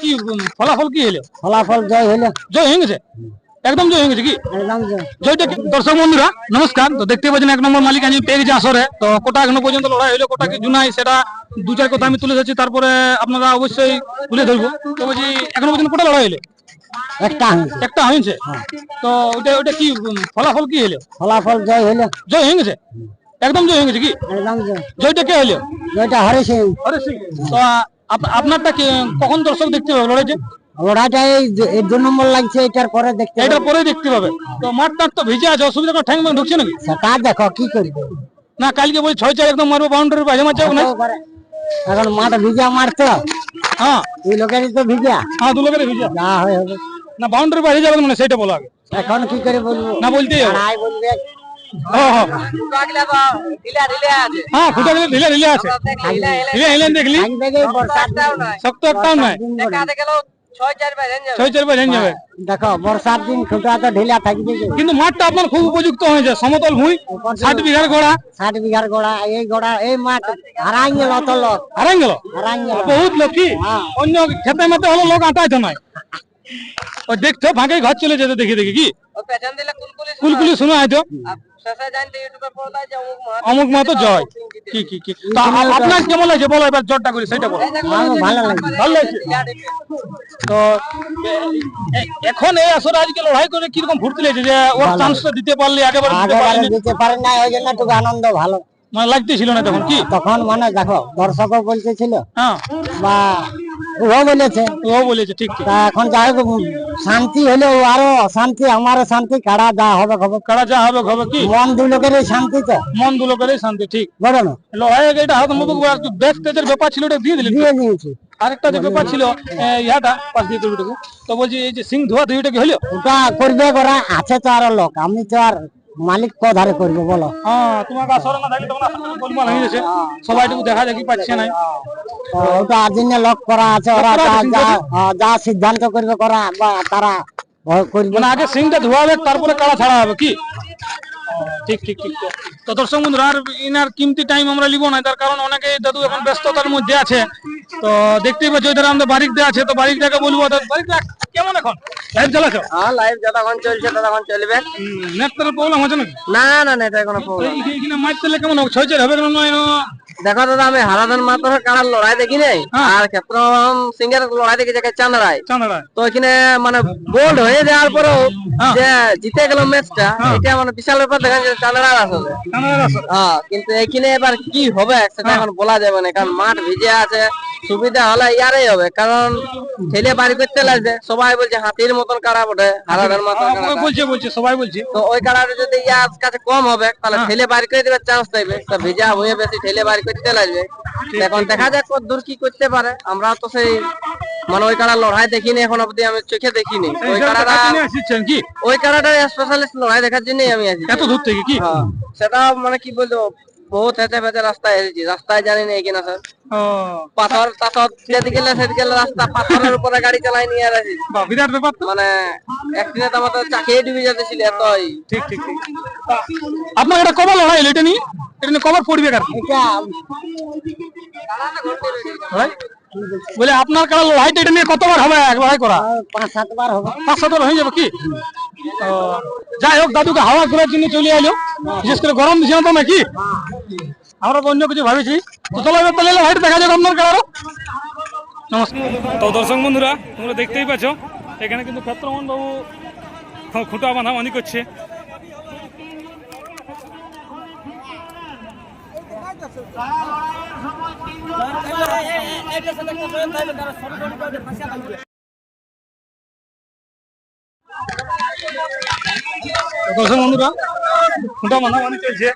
কি ফলাফল কি হলো? ফলাফল জয় হইল জয় হয়ে গেছে একদম জয় হয়ে গেছে কি জয়টা দর্শক বন্ধুরা নমস্কার। তো দেখতে পাচ্ছেন এক নম্বর মালিক আজ পেয়ে গেছে আসরে। তো কোটা এখনও পর্যন্ত লড়াই হলো কোটা কি জুনাই সেটা দু চার কথা আমি তুলে ধরছি তারপরে আপনারা অবশ্যই তুলে ধরবো। তো বলছি এখনও পর্যন্ত কোটা লড়াই হলো? একটা হয়েছে। একটা হয়েছে? তো ওটা ওটা কি ফলাফল কি হলো? ফলাফল জয় হইল জয় হয়ে গেছে একদম জয় হয়ে গেছে কি? একদম জয়। জয়টা কে হলো? জয়টা হরি সিং। আরে সিং। তো আপনারটা কখন দর্শক দেখতে পাবে লড়াইছে লড়াইটা এই এই দু নম্বর লাগছে এটার পরে দেখতে এটা পরে দেখতে পাবে। তো মাঠ তো ভিজে আছে অসুবিধা কোনো ঠ্যাং ঢুকছে নাকি? দেখো কি করবে? না কালকে বলি ছয় চার একদম মারবো বাউন্ডারি বাইরে মারছে না এখন মাঠ ভিজা মারতো হ্যাঁ। দুই লোকেরই তো ভিজা। হ্যাঁ দু লোকের ভিজে। যা হয় হবে। না বাউন্ডারি যাবে মানে সেটা বলো আগে। এখন কি করে বলব? না বলতেই হবে। বলবে। হ্যাঁ ফুটা গেলে ঢিলে ঢিলে আছে। ঢিলে ঢিলে দেখলি? থাকবে কি বরসাত শক্ত একটাও নাই। ছয় চার বার হেন যাবে। দেখো বর্ষার দিন খুঁটা তো ঢিলা থাকবে কিন্তু মাঠটা আপনার খুব উপযুক্ত হয়েছে। সমতল ভূমি ষাট বিঘার গোড়া। ষাট বিঘার গোড়া এই গোড়া এই মাঠ হারাই গেল? লোক হারাই গেল হারাই গেল বহুত লোক কি অন্য খেতে মেতে হলো লোক আটাইতো নাই। ও দেখতো ফাঁকে ঘর চলে যেত দেখি দেখি কি? কুলকুলি শুনে হয়তো। অমুক মাতো জয়। কি কি কি? আপনার কেমন লাগছে বলো এবার জটটা করি সেটা বলো। ভালো লাগছে তো এখন এই আসরে আজকে লড়াই করে কীরকম ফুর্তি লাগছে যে ওর চান্সটা দিতে পারলে আগেবারে পারলে। দিতে পারে না ওই জন্য একটু আনন্দ ভালো। মানে লাগতেছিল না তখন কি? তখন মানে দেখো দর্শকও বলতেছিল হ্যাঁ। বা ও বলেছে। ও বলেছে ঠিক ঠিক। এখন যাই শান্তি হলে ও আরও শান্তি আমারও শান্তি কাড়া যা হবে খবর। কারা যা হবে হবে কি? মন দু লোকেরই শান্তি তো। মন দুলো করে শান্তি ঠিক। বলো না। লড়াই এটা হাত মুখ বেস্ট তেজের ব্যাপার ছিল ওটা দিয়ে দিলেন দিয়ে দিয়েছি। আরেকটা যে ব্যাপার ছিল এ, ইহাটা পাশ দিয়ে তো বলছি এই যে সিং ধোয়া ধুইটা কি হলো? ওটা করবে করা আছে তো আরও লোক আমি তো আর মালিক কধারে করব বলো। হ্যাঁ তোমাকে আসরে না থাকলে তখন আসলে গোলমাল হয়ে গেছে। সবাইটুকু দেখা দেখি পাচ্ছে না ওটা আর জন্য করা আছে ওরা যা যা- হ্যাঁ, সিদ্ধান্ত করবে করা বা তারা করবে। মানে আগে সিংটা ধোয়া তারপরে কাড়া ছাড়া হবে কি? ঠিক ঠিক ঠিক তো। দর্শক বন্ধুরা আর ইনার কিমতি টাইম আমরা লিবো না তার কারণ অনেকে দাদু এখন ব্যস্ততার মধ্যে আছে। তো দেখতেই পাচ্ছি ওই ধারে আমাদের দিয়ে আছে তো দেখে বলব দেখ কেমন এখন? লাইভ চালাছো হ্যাঁ লাইভ যতক্ষণ চলছে ততক্ষণ চলবে। নেটের প্রবলেম হচ্ছে নাকি? না না না এটা কোনো তো মাইক তেলে কেমন ছয় চার হবে কেন নয় দেখো দাদা আমি হারাধন মাত্র কারার লড়াই দেখি নাই? হ্যাঁ। আর লড়াই দেখি যাকে তো এখানে মানে বোল্ড হয়ে যাওয়ার পরেও হ্যাঁ। যে জিতে গেল ম্যাচটা এটা মানে বিশাল ব্যাপার দেখা যায় চান্দারার আসলে হ্যাঁ কিন্তু এখানে এবার কি হবে সেটা এখন বলা যাবে না কারণ মাঠ ভিজে আছে। সুবিধা হলে ইয়ারই হবে কারণ ঠেলে বাড়ি করতে লাগবে সবাই বলছে হাতির মতন কাড়া বটে হারাধন মতন বলছে বলছে সবাই বলছে। তো ওই কাড়াটা যদি ইয়ার কাছে কম হবে তাহলে ঠেলে বাড়ি করে দেবে চান্স দেবে তো ভিজা হয়ে বেশি ঠেলে বাড়ি করতে লাগবে। এখন দেখা যাক কত দূর কি করতে পারে আমরা তো সেই মানে ওই কাড়া লড়াই দেখিনি এখন অবধি আমি চোখে দেখিনি। ওই কাড়াটা আসছেন কি? ওই কাড়াটা স্পেশালিস্ট লড়াই দেখার জন্যই আমি আছি এত দূর থেকে কি? হ্যাঁ সেটা মানে কি বলব বহুত হেঁচে ফেঁচে রাস্তায় এসেছি রাস্তায় জানি না কিনা স্যার পাথর টাথর যেদিকে সেদিকে রাস্তা পাথরের উপরে গাড়ি চালাই নিয়ে আসি বিরাট ব্যাপার মানে অ্যাক্সিডেন্ট চাকিয়ে ডুবে যেতেছিল এতই ঠিক ঠিক ঠিক। আপনার এটা কবার লড়াই এটা নিয়ে এটা নিয়ে কবার পড়বে কার বলে আপনার কারা লড়াইটা এটা নিয়ে কতবার হবে? এক লড়াই করা পাঁচ সাতবার হবে পাঁচ সাতবার হয়ে যাবে কি? যাই হোক দাদুকে হাওয়া ঘোরার জন্য চলে এলো বিশেষ করে গরম দিছে না তো নাকি আমরা তো অন্য কিছু ভাবেছি। তো চলো এবার তাহলে দেখা যাবে আপনার কারও। নমস্কার। তো দর্শক বন্ধুরা তোমরা দেখতেই পাচ্ছ এখানে কিন্তু ক্ষেত্রমোহন বাবু খুঁটা বাঁধাবানি করছে। তো দর্শক বন্ধুরা খুঁটা বাঁধাবানি চলছে